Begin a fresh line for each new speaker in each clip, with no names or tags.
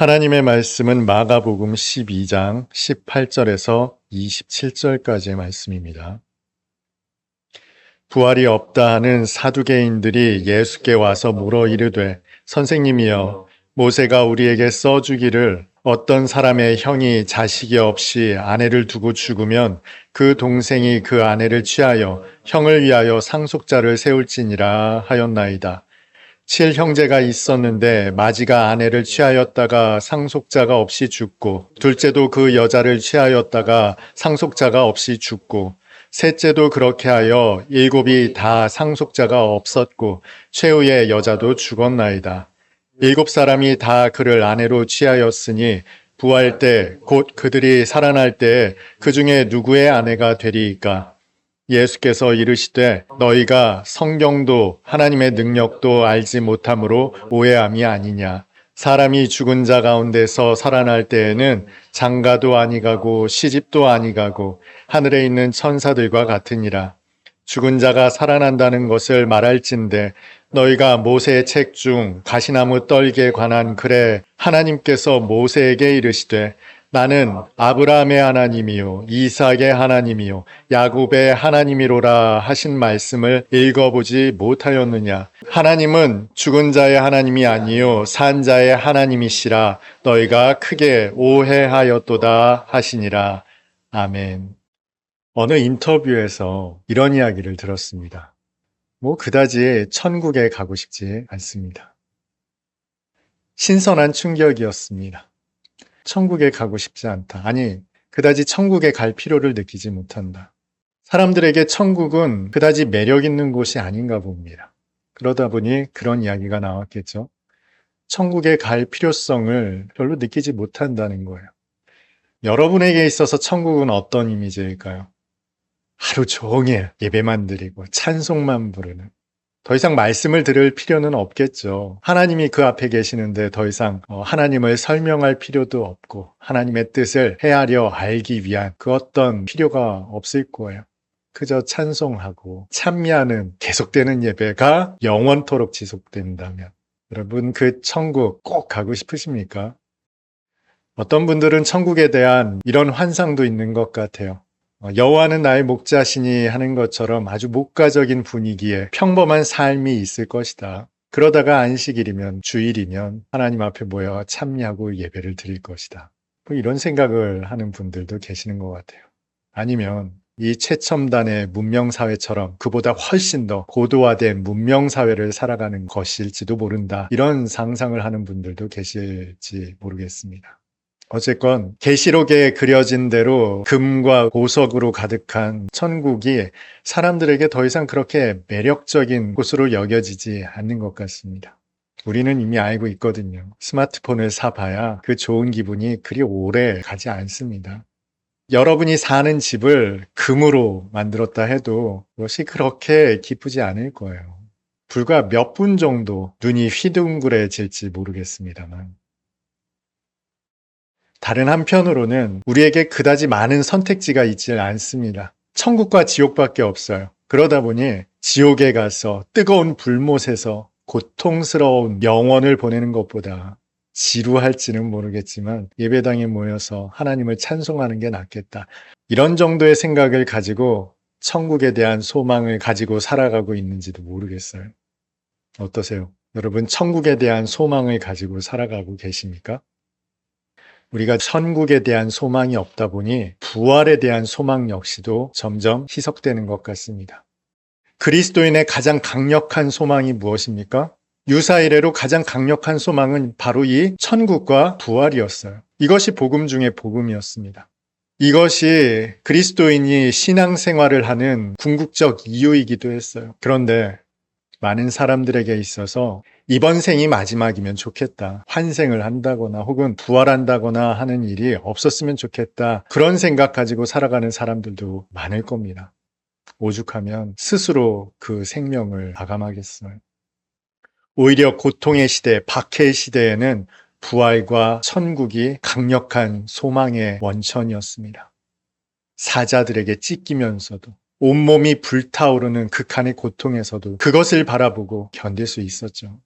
하나님의 말씀은 마가복음 12장 18절에서 27절까지의 말씀입니다. 부활이 없다 하는 사두개인들이 예수께 와서 물어 이르되 선생님이여 모세가 우리에게 써 주기를 어떤 사람의 형이 자식이 없이 아내를 두고 죽으면 그 동생이 그 아내를 취하여 형을 위하여 상속자를 세울지니라 하였나이다. 칠 형제가 있었는데 마지가 아내를 취하였다가 상속자가 없이 죽고 둘째도 그 여자를 취하였다가 상속자가 없이 죽고 셋째도 그렇게 하여 일곱이 다 상속자가 없었고 최후의 여자도 죽었나이다. 일곱 사람이 다 그를 아내로 취하였으니 부활 때 곧 그들이 살아날 때 그 중에 누구의 아내가 되리이까? 예수께서 이르시되 너희가 성경도 하나님의 능력도 알지 못함으로 오해함이 아니냐. 사람이 죽은 자 가운데서 살아날 때에는 장가도 아니가고 시집도 아니가고 하늘에 있는 천사들과 같으니라. 죽은 자가 살아난다는 것을 말할진대 너희가 모세의 책 중 가시나무 떨기에 관한 글에 하나님께서 모세에게 이르시되 나는 아브라함의 하나님이요 이삭의 하나님이요 야곱의 하나님이로라 하신 말씀을 읽어보지 못하였느냐 하나님은 죽은 자의 하나님이 아니요 산 자의 하나님이시라 너희가 크게 오해하였도다 하시니라 아멘 어느 인터뷰에서 이런 이야기를 들었습니다. 뭐 그다지 천국에 가고 싶지 않습니다. 신선한 충격이었습니다. 천국에 가고 싶지 않다. 아니, 그다지 천국에 갈 필요를 느끼지 못한다. 사람들에게 천국은 그다지 매력 있는 곳이 아닌가 봅니다. 그러다 보니 그런 이야기가 나왔겠죠. 천국에 갈 필요성을 별로 느끼지 못한다는 거예요. 여러분에게 있어서 천국은 어떤 이미지일까요? 하루 종일 예배만 드리고 찬송만 부르는 더 이상 말씀을 들을 필요는 없겠죠. 하나님이 그 앞에 계시는데 더 이상 어, 하나님을 설명할 필요도 없고 하나님의 뜻을 헤아려 알기 위한 그 어떤 필요가 없을 거예요. 그저 찬송하고 찬미하는 계속되는 예배가 영원토록 지속된다면 여러분 그 천국 꼭 가고 싶으십니까? 어떤 분들은 천국에 대한 이런 환상도 있는 것 같아요. 어, 여호와는 나의 목자시니 하는 것처럼 아주 목가적인 분위기에 평범한 삶이 있을 것이다. 그러다가 안식일이면 주일이면 하나님 앞에 모여 참여하고 예배를 드릴 것이다. 뭐 이런 생각을 하는 분들도 계시는 것 같아요. 아니면 이 최첨단의 문명사회처럼 그보다 훨씬 더 고도화된 문명사회를 살아가는 것일지도 모른다. 이런 상상을 하는 분들도 계실지 모르겠습니다. 어쨌건 계시록에 그려진 대로 금과 보석으로 가득한 천국이 사람들에게 더 이상 그렇게 매력적인 곳으로 여겨지지 않는 것 같습니다. 우리는 이미 알고 있거든요. 스마트폰을 사봐야 그 좋은 기분이 그리 오래 가지 않습니다. 여러분이 사는 집을 금으로 만들었다 해도 그것이 그렇게 기쁘지 않을 거예요. 불과 몇 분 정도 눈이 휘둥그레질지 모르겠습니다만. 다른 한편으로는 우리에게 그다지 많은 선택지가 있지 않습니다. 천국과 지옥밖에 없어요. 그러다 보니 지옥에 가서 뜨거운 불못에서 고통스러운 영원을 보내는 것보다 지루할지는 모르겠지만 예배당에 모여서 하나님을 찬송하는 게 낫겠다. 이런 정도의 생각을 가지고 천국에 대한 소망을 가지고 살아가고 있는지도 모르겠어요. 어떠세요? 여러분, 천국에 대한 소망을 가지고 살아가고 계십니까? 우리가 천국에 대한 소망이 없다 보니 부활에 대한 소망 역시도 점점 희석되는 것 같습니다. 그리스도인의 가장 강력한 소망이 무엇입니까? 유사 이래로 가장 강력한 소망은 바로 이 천국과 부활이었어요. 이것이 복음 중의 복음이었습니다. 이것이 그리스도인이 신앙생활을 하는 궁극적 이유이기도 했어요. 그런데 많은 사람들에게 있어서 이번 생이 마지막이면 좋겠다. 환생을 한다거나 혹은 부활한다거나 하는 일이 없었으면 좋겠다. 그런 생각 가지고 살아가는 사람들도 많을 겁니다. 오죽하면 스스로 그 생명을 마감하겠어요. 오히려 고통의 시대, 박해의 시대에는 부활과 천국이 강력한 소망의 원천이었습니다. 사자들에게 찢기면서도 온몸이 불타오르는 극한의 고통에서도 그것을 바라보고 견딜 수 있었죠.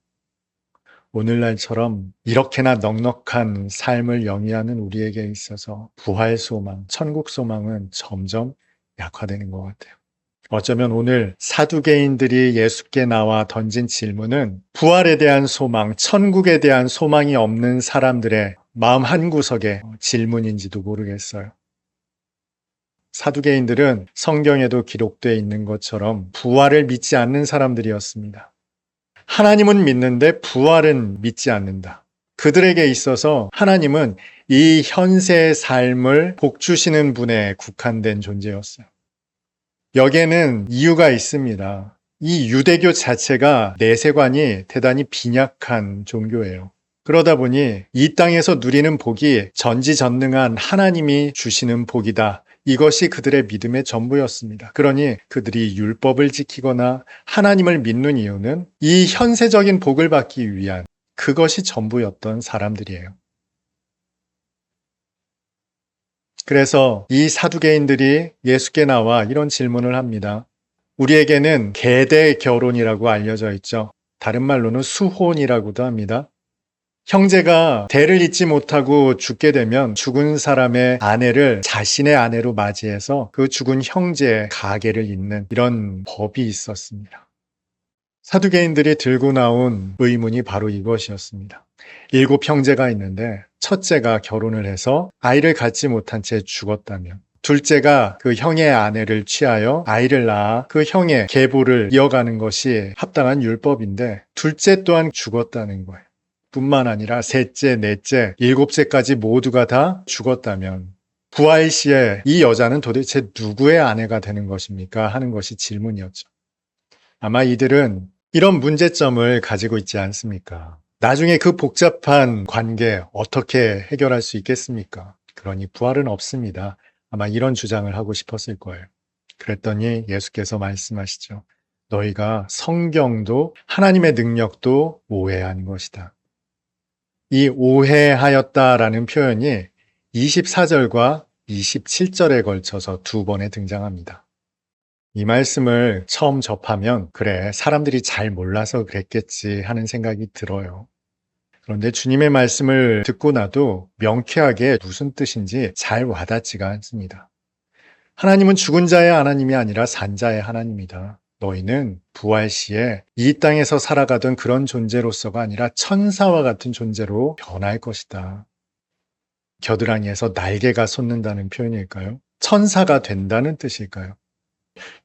오늘날처럼 이렇게나 넉넉한 삶을 영위하는 우리에게 있어서 부활 소망, 천국 소망은 점점 약화되는 것 같아요. 어쩌면 오늘 사두개인들이 예수께 나와 던진 질문은 부활에 대한 소망, 천국에 대한 소망이 없는 사람들의 마음 한구석의 질문인지도 모르겠어요. 사두개인들은 성경에도 기록되어 있는 것처럼 부활을 믿지 않는 사람들이었습니다. 하나님은 믿는데 부활은 믿지 않는다. 그들에게 있어서 하나님은 이 현세의 삶을 복주시는 분에 국한된 존재였어요. 여기에는 이유가 있습니다. 이 유대교 자체가 내세관이 대단히 빈약한 종교예요. 그러다 보니 이 땅에서 누리는 복이 전지전능한 하나님이 주시는 복이다. 이것이 그들의 믿음의 전부였습니다. 그러니 그들이 율법을 지키거나 하나님을 믿는 이유는 이 현세적인 복을 받기 위한 그것이 전부였던 사람들이에요. 그래서 이 사두개인들이 예수께 나와 이런 질문을 합니다. 우리에게는 계대 결혼이라고 알려져 있죠. 다른 말로는 수혼이라고도 합니다. 형제가 대를 잇지 못하고 죽게 되면 죽은 사람의 아내를 자신의 아내로 맞이해서 그 죽은 형제의 가게를 잇는 이런 법이 있었습니다. 사두개인들이 들고 나온 의문이 바로 이것이었습니다. 일곱 형제가 있는데 첫째가 결혼을 해서 아이를 갖지 못한 채 죽었다면 둘째가 그 형의 아내를 취하여 아이를 낳아 그 형의 계보를 이어가는 것이 합당한 율법인데 둘째 또한 죽었다는 거예요. 뿐만 아니라 셋째, 넷째, 일곱째까지 모두가 다 죽었다면 부활 시에 이 여자는 도대체 누구의 아내가 되는 것입니까? 하는 것이 질문이었죠. 아마 이들은 이런 문제점을 가지고 있지 않습니까? 나중에 그 복잡한 관계 어떻게 해결할 수 있겠습니까? 그러니 부활은 없습니다. 아마 이런 주장을 하고 싶었을 거예요. 그랬더니 예수께서 말씀하시죠. 너희가 성경도 하나님의 능력도 오해한 것이다. 이 오해하였다라는 표현이 24절과 27절에 걸쳐서 두 번에 등장합니다. 이 말씀을 처음 접하면 그래 사람들이 잘 몰라서 그랬겠지 하는 생각이 들어요. 그런데 주님의 말씀을 듣고 나도 명쾌하게 무슨 뜻인지 잘 와닿지가 않습니다. 하나님은 죽은 자의 하나님이 아니라 산 자의 하나님이다. 너희는 부활 시에 이 땅에서 살아가던 그런 존재로서가 아니라 천사와 같은 존재로 변할 것이다. 겨드랑이에서 날개가 솟는다는 표현일까요? 천사가 된다는 뜻일까요?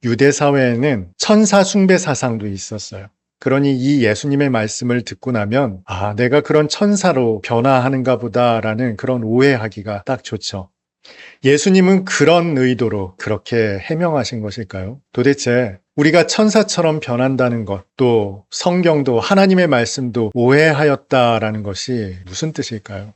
유대 사회에는 천사 숭배 사상도 있었어요. 그러니 이 예수님의 말씀을 듣고 나면 아, 내가 그런 천사로 변화하는가 보다라는 그런 오해하기가 딱 좋죠. 예수님은 그런 의도로 그렇게 해명하신 것일까요? 도대체 우리가 천사처럼 변한다는 것, 또 성경도 하나님의 말씀도 오해하였다라는 것이 무슨 뜻일까요?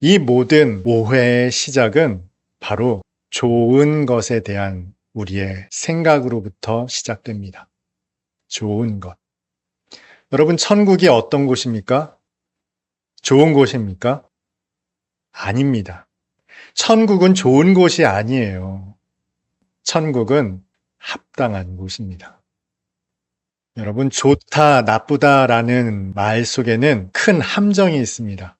이 모든 오해의 시작은 바로 좋은 것에 대한 우리의 생각으로부터 시작됩니다. 좋은 것. 여러분, 천국이 어떤 곳입니까? 좋은 곳입니까? 아닙니다. 천국은 좋은 곳이 아니에요. 천국은 합당한 곳입니다. 여러분, 좋다, 나쁘다라는 말 속에는 큰 함정이 있습니다.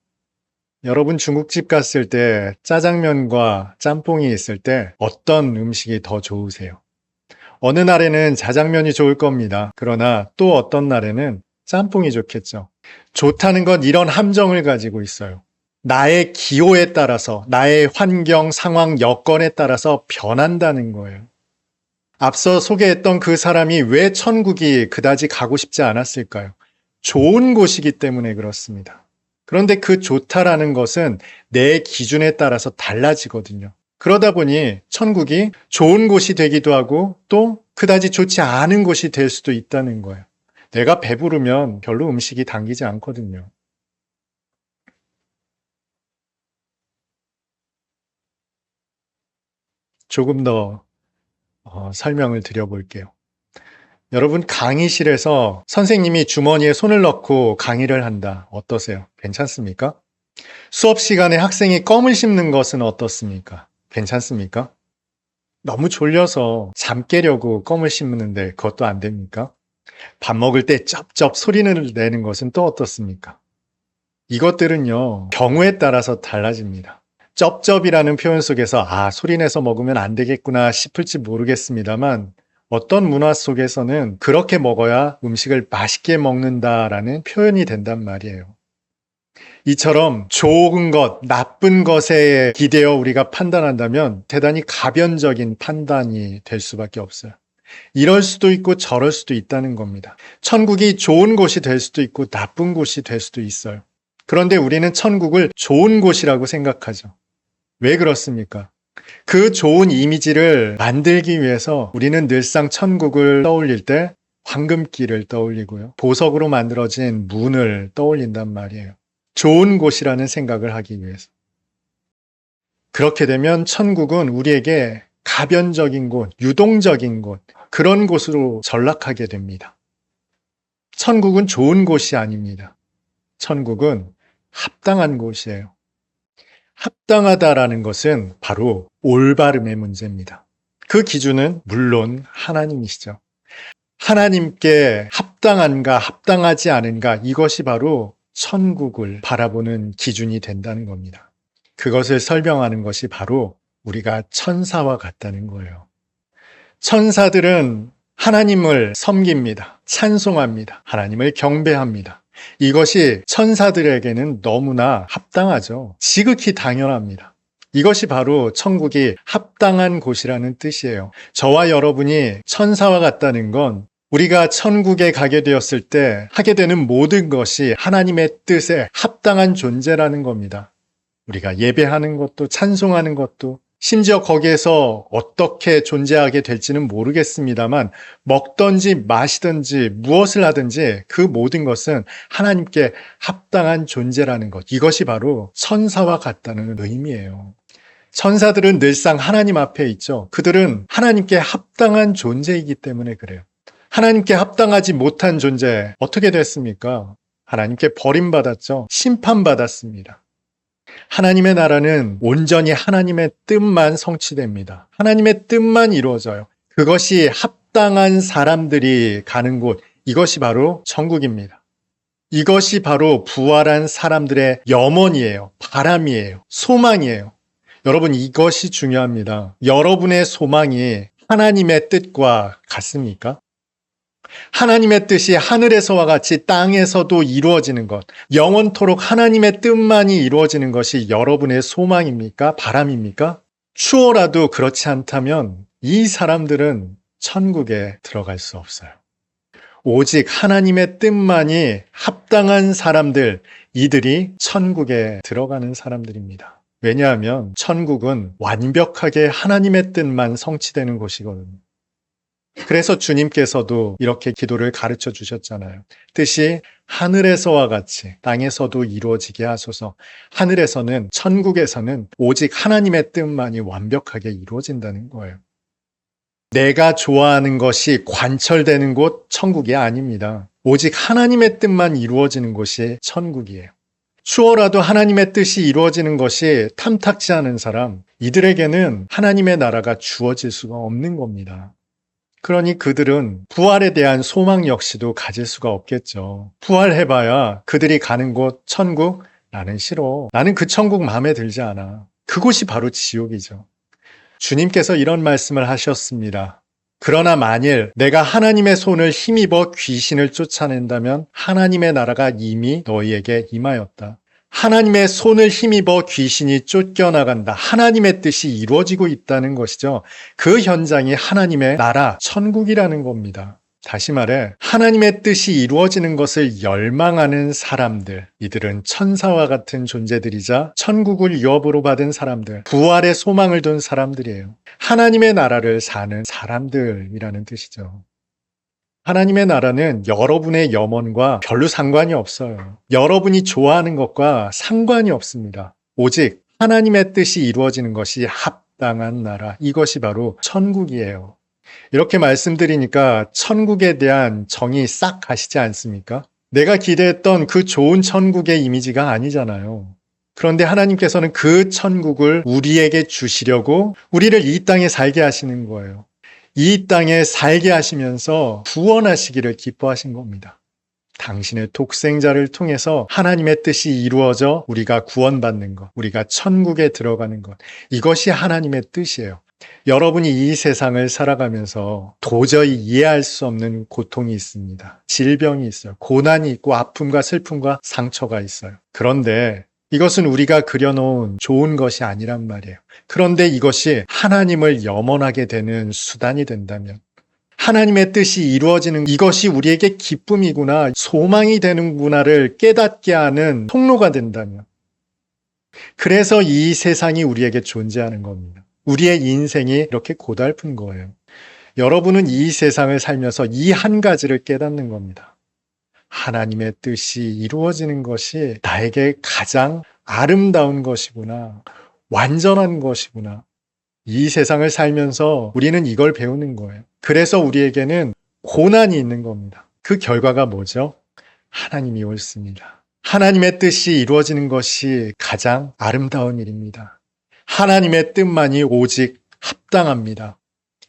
여러분 중국집 갔을 때 짜장면과 짬뽕이 있을 때 어떤 음식이 더 좋으세요? 어느 날에는 자장면이 좋을 겁니다. 그러나 또 어떤 날에는 짬뽕이 좋겠죠. 좋다는 건 이런 함정을 가지고 있어요. 나의 기호에 따라서, 나의 환경, 상황, 여건에 따라서 변한다는 거예요. 앞서 소개했던 그 사람이 왜 천국이 그다지 가고 싶지 않았을까요? 좋은 곳이기 때문에 그렇습니다. 그런데 그 좋다라는 것은 내 기준에 따라서 달라지거든요. 그러다 보니 천국이 좋은 곳이 되기도 하고 또 그다지 좋지 않은 곳이 될 수도 있다는 거예요. 내가 배부르면 별로 음식이 당기지 않거든요. 조금 더 어, 설명을 드려볼게요. 여러분 강의실에서 선생님이 주머니에 손을 넣고 강의를 한다. 어떠세요? 괜찮습니까? 수업 시간에 학생이 껌을 씹는 것은 어떻습니까? 괜찮습니까? 너무 졸려서 잠 깨려고 껌을 씹는데 그것도 안 됩니까? 밥 먹을 때 쩝쩝 소리를 내는 것은 또 어떻습니까? 이것들은요, 경우에 따라서 달라집니다. 쩝쩝이라는 표현 속에서 아, 소리 내서 먹으면 안 되겠구나 싶을지 모르겠습니다만 어떤 문화 속에서는 그렇게 먹어야 음식을 맛있게 먹는다라는 표현이 된단 말이에요. 이처럼 좋은 것, 나쁜 것에 기대어 우리가 판단한다면 대단히 가변적인 판단이 될 수밖에 없어요. 이럴 수도 있고 저럴 수도 있다는 겁니다. 천국이 좋은 곳이 될 수도 있고 나쁜 곳이 될 수도 있어요. 그런데 우리는 천국을 좋은 곳이라고 생각하죠. 왜 그렇습니까? 그 좋은 이미지를 만들기 위해서 우리는 늘상 천국을 떠올릴 때 황금길을 떠올리고요. 보석으로 만들어진 문을 떠올린단 말이에요. 좋은 곳이라는 생각을 하기 위해서. 그렇게 되면 천국은 우리에게 가변적인 곳, 유동적인 곳, 그런 곳으로 전락하게 됩니다. 천국은 좋은 곳이 아닙니다. 천국은 합당한 곳이에요. 합당하다라는 것은 바로 올바름의 문제입니다. 그 기준은 물론 하나님이시죠. 하나님께 합당한가 합당하지 않은가 이것이 바로 천국을 바라보는 기준이 된다는 겁니다. 그것을 설명하는 것이 바로 우리가 천사와 같다는 거예요. 천사들은 하나님을 섬깁니다. 찬송합니다. 하나님을 경배합니다. 이것이 천사들에게는 너무나 합당하죠. 지극히 당연합니다. 이것이 바로 천국이 합당한 곳이라는 뜻이에요. 저와 여러분이 천사와 같다는 건 우리가 천국에 가게 되었을 때 하게 되는 모든 것이 하나님의 뜻에 합당한 존재라는 겁니다. 우리가 예배하는 것도 찬송하는 것도 심지어 거기에서 어떻게 존재하게 될지는 모르겠습니다만 먹든지 마시든지 무엇을 하든지 그 모든 것은 하나님께 합당한 존재라는 것. 이것이 바로 천사와 같다는 의미예요. 천사들은 늘상 하나님 앞에 있죠. 그들은 하나님께 합당한 존재이기 때문에 그래요. 하나님께 합당하지 못한 존재 어떻게 됐습니까? 하나님께 버림받았죠. 심판받았습니다. 하나님의 나라는 온전히 하나님의 뜻만 성취됩니다. 하나님의 뜻만 이루어져요. 그것이 합당한 사람들이 가는 곳, 이것이 바로 천국입니다. 이것이 바로 부활한 사람들의 염원이에요. 바람이에요. 소망이에요. 여러분, 이것이 중요합니다. 여러분의 소망이 하나님의 뜻과 같습니까? 하나님의 뜻이 하늘에서와 같이 땅에서도 이루어지는 것, 영원토록 하나님의 뜻만이 이루어지는 것이 여러분의 소망입니까? 바람입니까? 추워라도 그렇지 않다면 이 사람들은 천국에 들어갈 수 없어요. 오직 하나님의 뜻만이 합당한 사람들, 이들이 천국에 들어가는 사람들입니다. 왜냐하면 천국은 완벽하게 하나님의 뜻만 성취되는 곳이거든요. 그래서 주님께서도 이렇게 기도를 가르쳐 주셨잖아요. 뜻이 하늘에서와 같이 땅에서도 이루어지게 하소서. 하늘에서는, 천국에서는 오직 하나님의 뜻만이 완벽하게 이루어진다는 거예요. 내가 좋아하는 것이 관철되는 곳 천국이 아닙니다. 오직 하나님의 뜻만 이루어지는 곳이 천국이에요. 추워라도 하나님의 뜻이 이루어지는 것이 탐탁지 않은 사람, 이들에게는 하나님의 나라가 주어질 수가 없는 겁니다. 그러니 그들은 부활에 대한 소망 역시도 가질 수가 없겠죠. 부활해봐야 그들이 가는 곳, 천국, 나는 싫어. 나는 그 천국 마음에 들지 않아. 그곳이 바로 지옥이죠. 주님께서 이런 말씀을 하셨습니다. 그러나 만일 내가 하나님의 손을 힘입어 귀신을 쫓아낸다면 하나님의 나라가 이미 너희에게 임하였다. 하나님의 손을 힘입어 귀신이 쫓겨나간다. 하나님의 뜻이 이루어지고 있다는 것이죠. 그 현장이 하나님의 나라, 천국이라는 겁니다. 다시 말해, 하나님의 뜻이 이루어지는 것을 열망하는 사람들, 이들은 천사와 같은 존재들이자 천국을 유업으로 받은 사람들, 부활의 소망을 둔 사람들이에요. 하나님의 나라를 사는 사람들이라는 뜻이죠. 하나님의 나라는 여러분의 염원과 별로 상관이 없어요. 여러분이 좋아하는 것과 상관이 없습니다. 오직 하나님의 뜻이 이루어지는 것이 합당한 나라. 이것이 바로 천국이에요. 이렇게 말씀드리니까 천국에 대한 정이 싹 가시지 않습니까? 내가 기대했던 그 좋은 천국의 이미지가 아니잖아요. 그런데 하나님께서는 그 천국을 우리에게 주시려고 우리를 이 땅에 살게 하시는 거예요. 이 땅에 살게 하시면서 구원하시기를 기뻐하신 겁니다. 당신의 독생자를 통해서 하나님의 뜻이 이루어져 우리가 구원받는 것, 우리가 천국에 들어가는 것, 이것이 하나님의 뜻이에요. 여러분이 이 세상을 살아가면서 도저히 이해할 수 없는 고통이 있습니다. 질병이 있어요. 고난이 있고 아픔과 슬픔과 상처가 있어요. 그런데 이것은 우리가 그려놓은 좋은 것이 아니란 말이에요. 그런데 이것이 하나님을 염원하게 되는 수단이 된다면 하나님의 뜻이 이루어지는 이것이 우리에게 기쁨이구나, 소망이 되는구나를 깨닫게 하는 통로가 된다면 그래서 이 세상이 우리에게 존재하는 겁니다. 우리의 인생이 이렇게 고달픈 거예요. 여러분은 이 세상을 살면서 이 한 가지를 깨닫는 겁니다. 하나님의 뜻이 이루어지는 것이 나에게 가장 아름다운 것이구나. 완전한 것이구나. 이 세상을 살면서 우리는 이걸 배우는 거예요. 그래서 우리에게는 고난이 있는 겁니다. 그 결과가 뭐죠? 하나님이 옳습니다. 하나님의 뜻이 이루어지는 것이 가장 아름다운 일입니다. 하나님의 뜻만이 오직 합당합니다.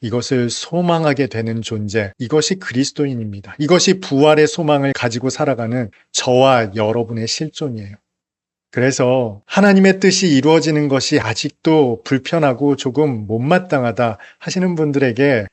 이것을 소망하게 되는 존재, 이것이 그리스도인입니다. 이것이 부활의 소망을 가지고 살아가는 저와 여러분의 실존이에요. 그래서 하나님의 뜻이 이루어지는 것이 아직도 불편하고 조금 못마땅하다 하시는 분들에게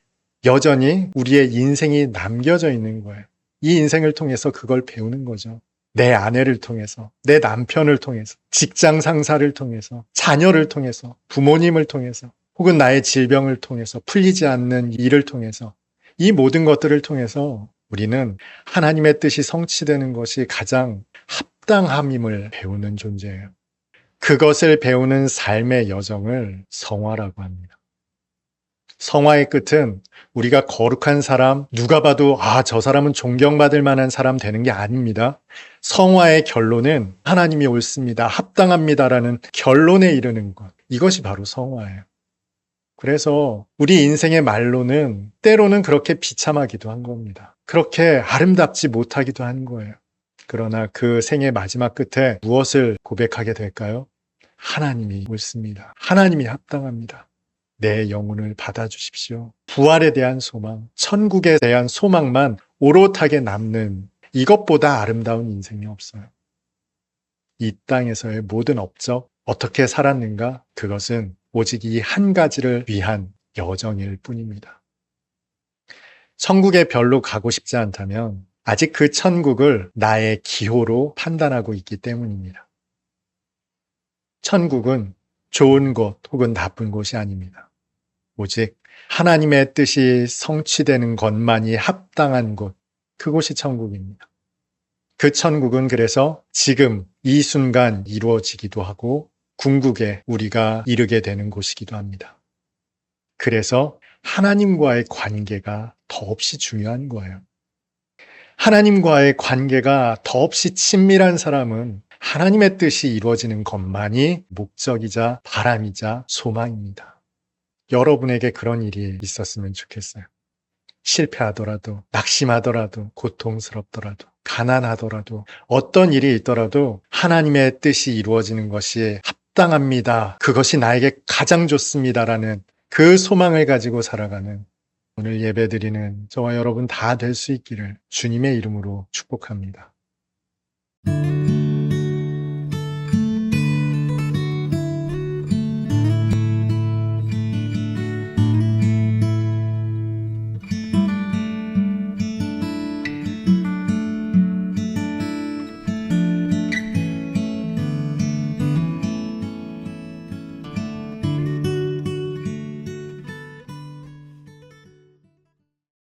여전히 우리의 인생이 남겨져 있는 거예요. 이 인생을 통해서 그걸 배우는 거죠. 내 아내를 통해서, 내 남편을 통해서, 직장 상사를 통해서, 자녀를 통해서, 부모님을 통해서, 혹은 나의 질병을 통해서, 풀리지 않는 일을 통해서, 이 모든 것들을 통해서 우리는 하나님의 뜻이 성취되는 것이 가장 합당함임을 배우는 존재예요. 그것을 배우는 삶의 여정을 성화라고 합니다. 성화의 끝은 우리가 거룩한 사람, 누가 봐도 아, 저 사람은 존경받을 만한 사람 되는 게 아닙니다. 성화의 결론은 하나님이 옳습니다. 합당합니다라는 결론에 이르는 것. 이것이 바로 성화예요. 그래서 우리 인생의 말로는 때로는 그렇게 비참하기도 한 겁니다. 그렇게 아름답지 못하기도 한 거예요. 그러나 그 생의 마지막 끝에 무엇을 고백하게 될까요? 하나님이 옳습니다. 하나님이 합당합니다. 내 영혼을 받아주십시오. 부활에 대한 소망, 천국에 대한 소망만 오롯하게 남는 이것보다 아름다운 인생이 없어요. 이 땅에서의 모든 업적, 어떻게 살았는가? 그것은 오직 이 한 가지를 위한 여정일 뿐입니다. 천국에 별로 가고 싶지 않다면 아직 그 천국을 나의 기호로 판단하고 있기 때문입니다. 천국은 좋은 곳 혹은 나쁜 곳이 아닙니다. 오직 하나님의 뜻이 성취되는 것만이 합당한 곳, 그곳이 천국입니다. 그 천국은 그래서 지금 이 순간 이루어지기도 하고 궁극에 우리가 이르게 되는 곳이기도 합니다. 그래서 하나님과의 관계가 더없이 중요한 거예요. 하나님과의 관계가 더없이 친밀한 사람은 하나님의 뜻이 이루어지는 것만이 목적이자 바람이자 소망입니다. 여러분에게 그런 일이 있었으면 좋겠어요. 실패하더라도, 낙심하더라도, 고통스럽더라도, 가난하더라도, 어떤 일이 있더라도 하나님의 뜻이 이루어지는 것이 합당합니다. 그것이 나에게 가장 좋습니다라는 그 소망을 가지고 살아가는 오늘 예배드리는 저와 여러분 다 될 수 있기를 주님의 이름으로 축복합니다.